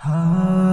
Ah.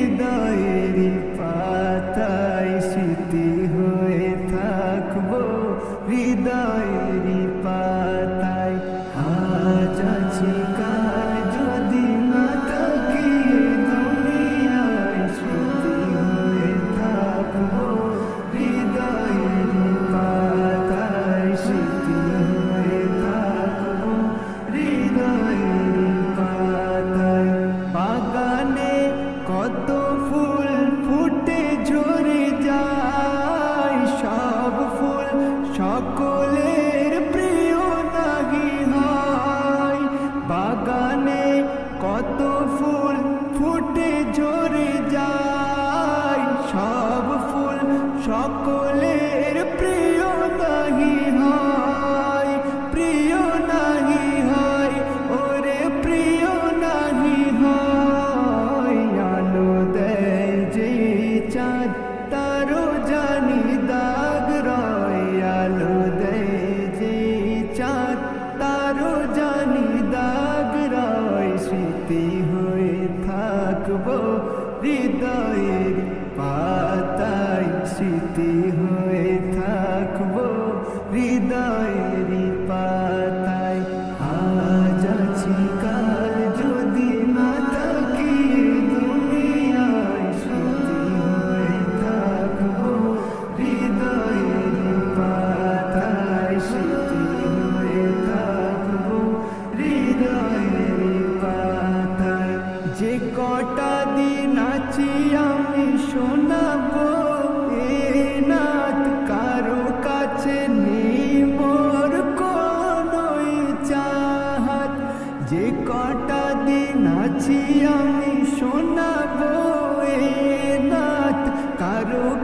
হৃদয় কত রাখব হৃদয়ের পাতায় স্মৃতি হয়ে থাকব। হৃদয়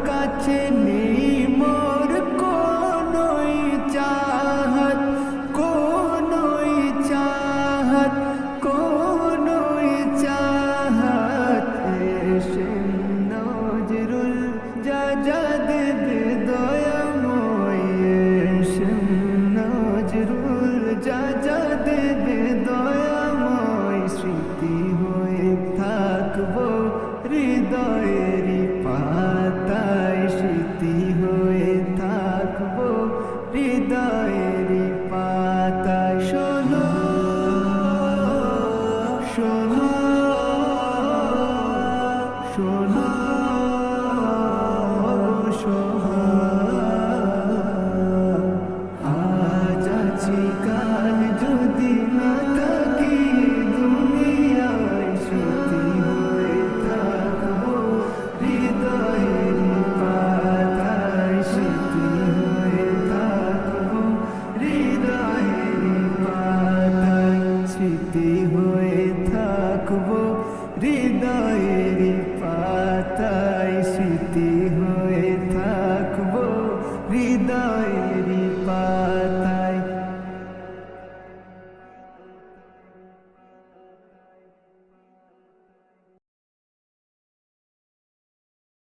কাছে নে